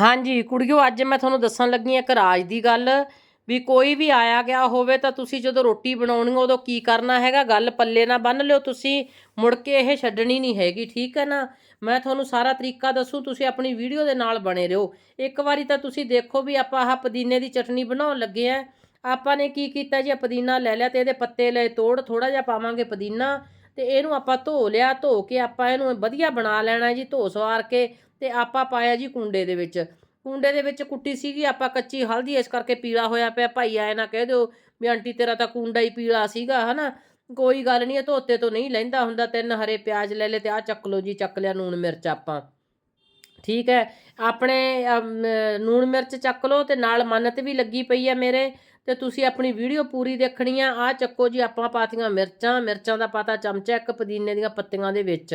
ਹਾਂਜੀ, ਕੁੜੀਓ, ਅੱਜ ਮੈਂ ਤੁਹਾਨੂੰ ਦੱਸਣ ਲੱਗੀ ਹਾਂ ਇੱਕ ਰਾਜ ਦੀ ਗੱਲ। ਵੀ ਕੋਈ ਵੀ ਆਇਆ ਗਿਆ ਹੋਵੇ ਤਾਂ ਤੁਸੀਂ ਜਦੋਂ ਰੋਟੀ ਬਣਾਉਣੀ ਉਦੋਂ ਕੀ ਕਰਨਾ ਹੈਗਾ? ਗੱਲ ਪੱਲੇ ਨਾਲ ਬੰਨ ਲਿਓ ਤੁਸੀਂ। ਮੁੜ ਕੇ ਇਹ ਛੱਡਣੀ ਨਹੀਂ ਹੈਗੀ, ਠੀਕ ਹੈ ਨਾ? ਮੈਂ ਤੁਹਾਨੂੰ ਸਾਰਾ ਤਰੀਕਾ ਦੱਸੂ, ਤੁਸੀਂ ਆਪਣੀ ਵੀਡੀਓ ਦੇ ਨਾਲ ਬਣੇ ਰਹੋ। ਇੱਕ ਵਾਰੀ ਤਾਂ ਤੁਸੀਂ ਦੇਖੋ ਵੀ ਆਪਾਂ ਆਹ ਪੁਦੀਨੇ ਦੀ ਚਟਨੀ ਬਣਾਉਣ ਲੱਗੇ ਆ। ਆਪਾਂ ਨੇ ਕੀ ਕੀਤਾ ਜੀ? ਪੁਦੀਨਾ ਲੈ ਲਿਆ ਤੇ ਇਹਦੇ ਪੱਤੇ ਲਏ, ਤੋੜ ਥੋੜਾ ਜਿਹਾ ਪਾਵਾਂਗੇ ਪੁਦੀਨਾ। ਤੇ ਇਹਨੂੰ ਆਪਾਂ ਧੋ ਲਿਆ, ਧੋ ਕੇ ਆਪਾਂ ਇਹਨੂੰ ਵਧੀਆ ਬਣਾ ਲੈਣਾ ਜੀ, ਧੋ ਸਵਾਰ ਕੇ ਤੇ ਆਪਾਂ ਪਾਇਆ ਜੀ ਕੁੰਡੇ ਦੇ ਵਿੱਚ। ਕੁੰਡੇ ਦੇ ਵਿੱਚ ਕੁੱਟੀ ਸੀਗੀ, ਆਪਾਂ ਕੱਚੀ ਹਲਦੀ, ਇਸ ਕਰਕੇ ਪੀਲਾ ਹੋਇਆ ਪਿਆ। ਭਾਈ ਆਏ ਨਾ ਕਹਿ ਦਿਓ ਵੀ ਆਂਟੀ ਤੇਰਾ ਤਾਂ ਕੁੰਡਾ ਹੀ ਪੀਲਾ ਸੀਗਾ, ਹਨਾ? ਕੋਈ ਗੱਲ ਨਹੀਂ ਇਹ ਧੋਤੇ ਤੋਂ ਨਹੀਂ ਲੈਂਦਾ ਹੁੰਦਾ, ਤਿੰਨ ਹਰੇ ਪਿਆਜ਼ ਲੈ ਲੈ ਤੇ ਆਹ ਚੱਕ ਲਓ ਜੀ, ਚੱਕ ਲਿਆ ਨੂਣ ਮਿਰਚ ਆਪਾਂ। ਠੀਕ ਹੈ ਆਪਣੇ ਅਮ, ਨੂਣ ਮਿਰਚ ਚੱਕ ਲਓ ਤੇ ਨਾਲ ਮੰਨਤ ਵੀ ਲੱਗੀ ਪਈ ਹੈ ਮੇਰੇ ਤੇ ਤੁਸੀਂ ਆਪਣੀ ਵੀਡੀਓ ਪੂਰੀ ਦੇਖਣੀ ਆ ਆ ਚੱਕੋ ਜੀ ਆਪਾਂ ਪਾਤੀਆਂ ਮਿਰਚਾਂ ਮਿਰਚਾਂ ਦਾ ਪਾਤਾ ਚਮਚਾ ਇੱਕ ਪੁਦੀਨੇ ਦੀਆਂ ਪੱਤੀਆਂ ਦੇ ਵਿੱਚ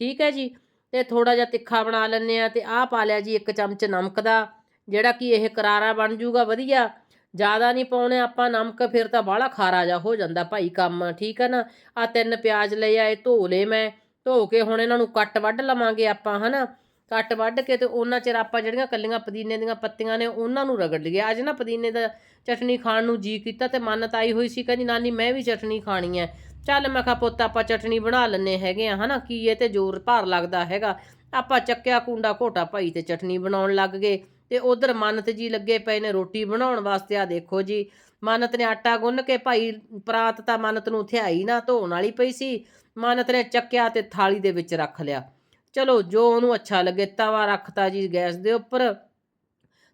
ਠੀਕ ਹੈ ਜੀ ਤੇ ਥੋੜਾ ਜਿਹਾ ਤਿੱਖਾ ਬਣਾ ਲੈਣੇ ਆ ਤੇ ਆਹ ਪਾ ਲਿਆ ਜੀ ਇੱਕ ਚਮਚ ਨਮਕ ਦਾ ਜਿਹੜਾ ਕਿ ਇਹ ਕਰਾਰਾ ਬਣ ਜੂਗਾ ਵਧੀਆ ਜ਼ਿਆਦਾ ਨਹੀਂ ਪਾਉਣੇ ਆਪਾਂ ਨਮਕ ਫਿਰ ਤਾਂ ਬਾਹਲਾ ਖਾਰਾ ਜਾ ਹੋ ਜਾਂਦਾ ਭਾਈ ਕੰਮ ਠੀਕ ਹੈ ਨਾ ਆ ਤਿੰਨ ਪਿਆਜ਼ ਲਏ ਆ ਇਹ ਧੋ ਲਏ ਮੈਂ ਧੋ ਕੇ ਹੁਣ ਇਹਨਾਂ ਨੂੰ ਕੱਟ ਵੱਢ ਲਵਾਂਗੇ ਆਪਾਂ ਹਨਾ ਕੱਟ ਵੱਢ ਕੇ ਤੇ ਉਹਨਾਂ ਚਿਰ ਆਪਾਂ ਜਿਹੜੀਆਂ ਕੱਲੀਆਂ ਪੁਦੀਨੇ ਦੀਆਂ ਪੱਤੀਆਂ ਨੇ ਉਹਨਾਂ ਨੂੰ ਰਗੜ ਲਈਏ। ਅੱਜ ਨਾ ਪੁਦੀਨੇ ਦਾ ਚਟਨੀ ਖਾਣ ਨੂੰ ਜੀ ਕੀਤਾ ਤੇ ਮਨ ਆਈ ਹੋਈ ਸੀ, ਕਹਿੰਦੀ ਨਾਨੀ ਮੈਂ ਵੀ ਚਟਨੀ ਖਾਣੀ ਹੈ ਚੱਲ ਮੈਂ ਕਿਹਾ ਪੁੱਤ ਆਪਾਂ ਚਟਨੀ ਬਣਾ ਲੈਨੇ ਹੈਗੇ ਆ, ਹਨਾ? ਕੀ ਇਹ ਤੇ ਜ਼ੋਰ ਭਾਰ ਲੱਗਦਾ ਹੈਗਾ। ਆਪਾਂ ਚੱਕਿਆ ਕੁੰਡਾ ਘੋਟਾ ਭਾਈ ਤੇ ਚਟਨੀ ਬਣਾਉਣ ਲੱਗ ਗਏ ਤੇ ਉਧਰ ਮਨਤ ਜੀ ਲੱਗੇ ਪਏ ਨੇ ਰੋਟੀ ਬਣਾਉਣ ਵਾਸਤੇ ਆ ਦੇਖੋ ਜੀ। ਮੰਨਤ ਨੇ ਆਟਾ ਗੁੰਨ ਕੇ ਭਾਈ ਪਰਾਤ ਤਾਂ ਮਨਤ ਨੂੰ ਥਿਆਈ ਨਾ, ਧੋਣ ਵਾਲੀ ਪਈ ਸੀ। ਮਨਤ ਨੇ ਚੱਕਿਆ ਤੇ ਥਾਲੀ ਦੇ ਵਿੱਚ ਰੱਖ ਲਿਆ। ਚਲੋ ਜੋ ਉਹਨੂੰ ਅੱਛਾ ਲੱਗੇ ਤਵਾ ਰੱਖਤਾ ਜੀ ਗੈਸ ਦੇ ਉੱਪਰ।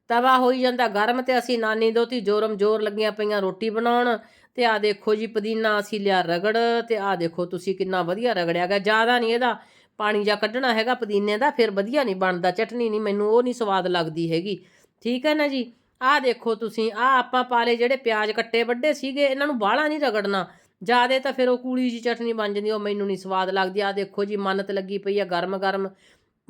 ਤਵਾ ਹੋਈ ਜਾਂਦਾ ਗਰਮ ਤੇ ਅਸੀਂ ਨਾਨੀ ਦੋਤੀ ਜੋਰਮ ਜੋਰ ਲੱਗੀਆਂ ਪਈਆਂ ਰੋਟੀ ਬਣਾਉਣ। ਤੇ ਆ ਦੇਖੋ ਜੀ ਪੁਦੀਨਾ ਅਸੀਂ ਲਿਆ ਰਗੜ ਤੇ ਆ ਦੇਖੋ ਤੁਸੀਂ ਕਿੰਨਾ ਵਧੀਆ ਰਗੜਿਆ ਗਿਆ। ਜ਼ਿਆਦਾ ਨਹੀਂ ਇਹਦਾ ਪਾਣੀ ਜਾਂ ਕੱਢਣਾ ਹੈਗਾ ਪੁਦੀਨੇ ਦਾ, ਫਿਰ ਵਧੀਆ ਨਹੀਂ ਬਣਦਾ, ਚਟਨੀ ਨਹੀਂ, ਮੈਨੂੰ ਉਹ ਨਹੀਂ ਸਵਾਦ ਲੱਗਦੀ ਹੈਗੀ। ਠੀਕ ਹੈ ਨਾ ਜੀ? ਆਹ ਦੇਖੋ ਤੁਸੀਂ, ਆਹ ਆਪਾਂ ਪਾਲੇ ਜਿਹੜੇ ਪਿਆਜ਼ ਕੱਟੇ ਵੱਡੇ ਸੀਗੇ, ਇਹਨਾਂ ਨੂੰ ਬਾਹਲਾ ਨਹੀਂ ਰਗੜਨਾ। ਜਿਆਦੇ ਤਾਂ ਫਿਰ ਉਹ ਕੂਲੀ ਜੀ ਚਟਨੀ ਬਣ ਜਾਂਦੀ, ਉਹ ਮੈਨੂੰ ਨਹੀਂ ਸਵਾਦ ਲੱਗਦੀ। ਆਹ ਦੇਖੋ ਜੀ, ਮਨਤ ਲੱਗੀ ਪਈ ਆ ਗਰਮ ਗਰਮ।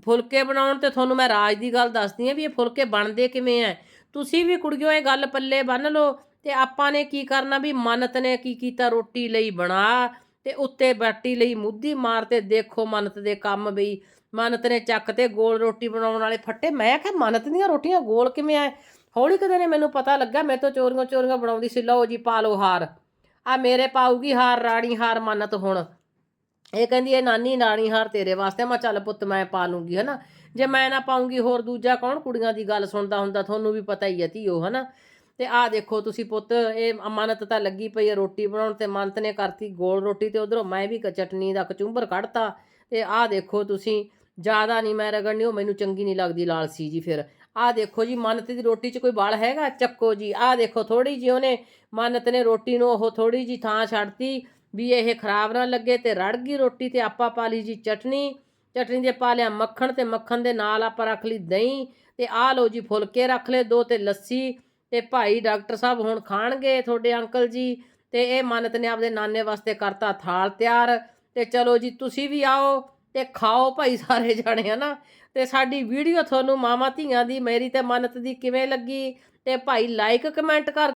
ਫੁਲਕੇ ਬਣਾਉਣ ਤੇ ਤੁਹਾਨੂੰ ਮੈਂ ਰਾਜ ਦੀ ਗੱਲ ਦੱਸਦੀ ਆ ਵੀ ਇਹ ਫੁਲਕੇ ਬਣਦੇ ਕਿਵੇਂ ਐ ਤੁਸੀਂ ਵੀ ਕੁੜੀਓ ਇਹ ਗੱਲ ਪੱਲੇ ਬੰਨ ਲਓ ਤੇ ਆਪਾਂ ਨੇ ਕੀ ਕਰਨਾ ਵੀ ਮਨਤ ਨੇ ਕੀ ਕੀਤਾ, ਰੋਟੀ ਲਈ ਬਣਾ ਤੇ ਉੱਤੇ ਬਾਟੀ ਲਈ ਮੁੱਧੀ ਮਾਰ ਤੇ ਦੇਖੋ ਮੰਨਤ ਦੇ ਕੰਮ ਬਈ ਮਨਤ ਨੇ ਚੱਕ ਤੇ ਗੋਲ ਰੋਟੀ ਬਣਾਉਣ ਵਾਲੇ ਫੱਟੇ। ਮੈਂ ਕਿਹਾ ਮਨਤ ਦੀਆਂ ਰੋਟੀਆਂ ਗੋਲ ਕਿਵੇਂ ਆ? ਹੌਲੀ ਕਦੇ ਨੇ ਮੈਨੂੰ ਪਤਾ ਲੱਗਾ ਮੈਂ ਤਾਂ ਚੋਰੀਆਂ ਚੋਰੀਆਂ ਬਣਾਉਂਦੀ ਸੀ। ਲਓ ਜੀ, ਪਾ ਲਓ ਹਾਰ। ਆ ਮੇਰੇ ਪਾਊਗੀ ਹਾਰ ਰਾਣੀ, ਹਾਰ ਮੰਨਤ ਹੁਣ। ਇਹ ਕਹਿੰਦੀ, ਇਹ ਨਾਨੀ ਰਾਣੀ ਹਾਰ ਤੇਰੇ ਵਾਸਤੇ। ਮੈਂ ਚੱਲ ਪੁੱਤ, ਮੈਂ ਪਾ ਲੂੰਗੀ, ਹਨਾ। ਜੇ ਮੈਂ ਨਾ ਪਾਉਂਗੀ ਹੋਰ ਦੂਜਾ ਕੌਣ ਕੁੜੀਆਂ ਦੀ ਗੱਲ ਸੁਣਦਾ ਹੁੰਦਾ? ਤੁਹਾਨੂੰ ਵੀ ਪਤਾ ਹੀ ਹੈ ਧੀਓ, ਹਨਾ। ਤੇ ਆਹ ਦੇਖੋ ਤੁਸੀਂ ਪੁੱਤ, ਇਹ ਅਮਾਨਤ ਤਾਂ ਲੱਗੀ ਪਈ ਹੈ ਰੋਟੀ ਬਣਾਉਣ ਤੇ। ਮੰਤ ਨੇ ਕਰਤੀ ਗੋਲ ਰੋਟੀ ਤੇ ਉਧਰੋਂ ਮੈਂ ਵੀ ਕ- ਚਟਨੀ ਦਾ ਕਚੂੰਬਰ ਕੱਢਤਾ। ਤੇ ਆਹ ਦੇਖੋ ਤੁਸੀਂ, ਜ਼ਿਆਦਾ ਨਹੀਂ ਮੈਂ ਰਗੜਨੀ, ਉਹ ਮੈਨੂੰ ਚੰਗੀ ਨਹੀਂ ਲੱਗਦੀ ਲਾਲਸੀ ਜੀ ਫਿਰ। ਆਹ ਦੇਖੋ ਜੀ ਮੰਨਤ ਦੀ ਰੋਟੀ 'ਚ ਕੋਈ ਬਲ ਹੈਗਾ? ਚੱਕੋ ਜੀ, ਆਹ ਦੇਖੋ ਥੋੜੀ ਜਿਹੀ ਉਹਨੇ ਮਨਤ ਨੇ ਰੋਟੀ ਨੂੰ ਉਹ ਥੋੜੀ ਜੀ ਥਾਂ ਛੱਡਤੀ ਵੀ ਇਹ ਖਰਾਬ ਨਾ ਲੱਗੇ ਤੇ ਰੜ ਗਈ ਰੋਟੀ ਤੇ ਆਪਾਂ ਪਾ ਲਈ ਜੀ ਚਟਨੀ। ਚਟਨੀ ਦੇ ਪਾ ਲਿਆ ਮੱਖਣ ਤੇ ਮੱਖਣ ਦੇ ਨਾਲ ਆਪਾਂ ਰੱਖ ਲਈ ਦਹੀਂ ਤੇ ਆਹ ਲਓ ਜੀ ਫੁਲਕੇ ਰੱਖ ਲਏ ਦੋ ਤੇ ਲੱਸੀ ਤੇ ਭਾਈ ਡਾਕਟਰ ਸਾਹਿਬ ਹੁਣ ਖਾਣਗੇ ਤੁਹਾਡੇ ਅੰਕਲ ਜੀ ਤੇ ਇਹ ਮੰਨਤ ਨੇ ਆਪਦੇ ਨਾਨੇ ਵਾਸਤੇ ਕਰਤਾ ਥਾਲ ਤਿਆਰ ਤੇ ਚਲੋ ਜੀ, ਤੁਸੀਂ ਵੀ ਆਓ ਤੇ ਖਾਓ ਭਾਈ ਸਾਰੇ ਜਾਣੇ, ਹਨਾ? ਤੇ ਸਾਡੀ ਵੀਡੀਓ ਤੁਹਾਨੂੰ ਮਾਮਾ ਧੀਆਂ ਦੀ, ਮੇਰੀ ਤੇ ਮਨਤ ਦੀ ਕਿਵੇਂ ਲੱਗੀ? ਤੇ ਭਾਈ ਲਾਈਕ ਕਮੈਂਟ ਕਰ